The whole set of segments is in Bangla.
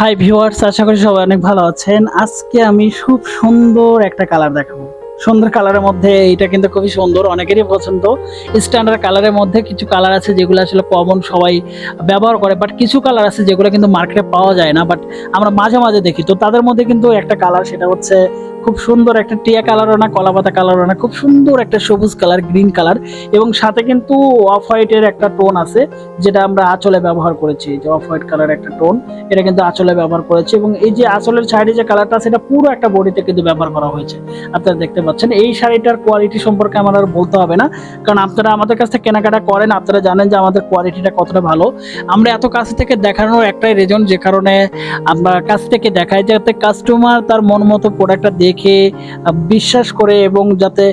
হাই ভিউয়ার্স আশা করি সবাই অনেক ভালো আছেন। আজকে আমি খুব সুন্দর একটা কালার দেখাবো। সুন্দর কালারের মধ্যে এটা কিন্তু খুবই সুন্দর, অনেকেরই পছন্দ। স্ট্যান্ডার্ড কালারের মধ্যে কিছু কালার আছে যেগুলো আসলে কমন সবাই ব্যবহার করে বাট কিছু কালার আছে যেগুলো কিন্তু মার্কেটে পাওয়া যায় না। বাট আমরা মাঝে মাঝে দেখি। তো তাদের মধ্যে কিন্তু একটা কালার সেটা হচ্ছে খুব সুন্দর একটা টিয়া কালারও না, কলা পাতা কালারও না, খুব সুন্দর একটা সবুজ কালার গ্রিন কালার এবং সাথে কিন্তু অফ হোয়াইটের একটা টোন আছে, যেটা আমরা আঁচলে ব্যবহার করেছি। যে অফ হোয়াইট কালার একটা টোন এটা কিন্তু আঁচলে ব্যবহার করেছি এবং এই যে আঁচলের সাইডে যে কালারটা সেটা পুরো একটা বডিতে কিন্তু ব্যবহার করা হয়েছে। আপনারা দেখতে পাচ্ছেন, এই শাড়িটার কোয়ালিটি সম্পর্কে আমার আর বলতে হবে না, কারণ আপনারা আমাদের কাছ থেকে কেনাকাটা করেন, আপনারা জানেন যে আমাদের কোয়ালিটিটা কতটা ভালো। আমরা এত কাছ থেকে দেখানোর একটাই রিজন যে কারণে আমরা কাছ থেকে দেখাই, যাতে কাস্টমার তার মন মতো প্রোডাক্টটা দেখে বিশ্বাস করে এবং যাতে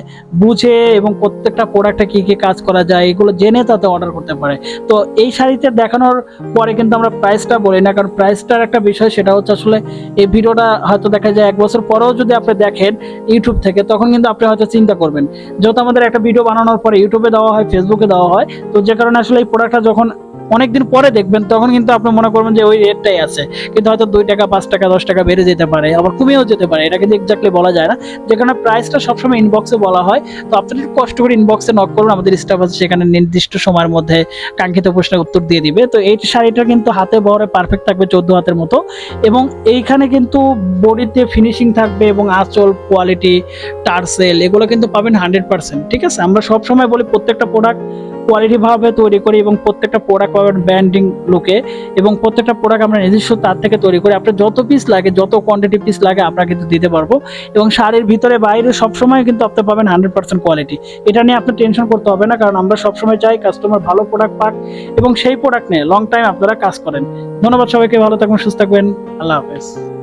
বুঝে এবং প্রত্যেকটা প্রোডাক্টে কি কি কাজ করা যায়, এগুলো জেনে তাতে অর্ডার করতে পারে। তো এই শাড়িতে দেখানোর পরে কিন্তু আমরা প্রাইসটা বলি না, কারণ প্রাইসটার একটা বিষয় সেটা হচ্ছে আসলে এই ভিডিওটা হয়তো দেখা যায় এক বছর পরেও যদি আপনি দেখেন ইউটিউব থেকে, তখন কিন্তু আপনি হয়তো চিন্তা করবেন। যেহেতু আমাদের একটা ভিডিও বানানোর পরে ইউটিউবে দেওয়া হয় ফেসবুকে দেওয়া হয়, তো যে কারণে আসলে এই প্রোডাক্টটা যখন অনেকদিন পরে দেখবেন, তখন কিন্তু আপনি মনে করবেন যে ওই রেটটাই আছে। কিন্তু হয়তো দুই টাকা, পাঁচ টাকা, দশ টাকা বেড়ে যেতে পারে, আবার কমেও যেতে পারে। এটা কিন্তু এক্স্যাক্টলি বলা যায় না। যে কারণে প্রাইসটা সবসময় ইনবক্সে বলা হয়। তো একটু কষ্ট করে ইনবক্সে নক করুন, আমাদের স্টাফ আছে সেখানে নির্দিষ্ট সময়ের মধ্যে কাঙ্ক্ষিত প্রশ্নের উত্তর দিয়ে দিবে। তো এই শাড়িটা কিন্তু হাতে বহরে পারফেক্ট থাকবে চোদ্দ হাতের মতো। এবং এইখানে কিন্তু বডিতে ফিনিশিং থাকবে এবং আঁচল কোয়ালিটি টার্সেল এগুলো কিন্তু পাবেন হান্ড্রেড পার্সেন্ট ঠিক আছে? আমরা সব সময় বলি প্রত্যেকটা প্রোডাক্ট কোয়ালিটি ভাবে তৈরি করি এবং প্রত্যেকটা প্রোডাক্ট পাবেন ব্র্যান্ডিং লুকে এবং প্রত্যেকটা প্রোডাক্ট আমরা নিজস্ব তার থেকে তৈরি করি। আপনার যত পিস লাগে, যত কোয়ান্টিটি পিস লাগে, আমরা কিন্তু দিতে পারব। এবং শাড়ির ভিতরে বাইরে সবসময় কিন্তু আপনি পাবেন হান্ড্রেড পার্সেন্ট কোয়ালিটি এটা নিয়ে আপনার টেনশন করতে হবে না, কারণ আমরা সবসময় চাই কাস্টমার ভালো প্রোডাক্ট পাক এবং সেই প্রোডাক্ট নিয়ে লং টাইম আপনারা কাজ করেন। ধন্যবাদ সবাইকে, ভালো থাকবেন সুস্থ থাকবেন। আল্লাহ হাফেজ।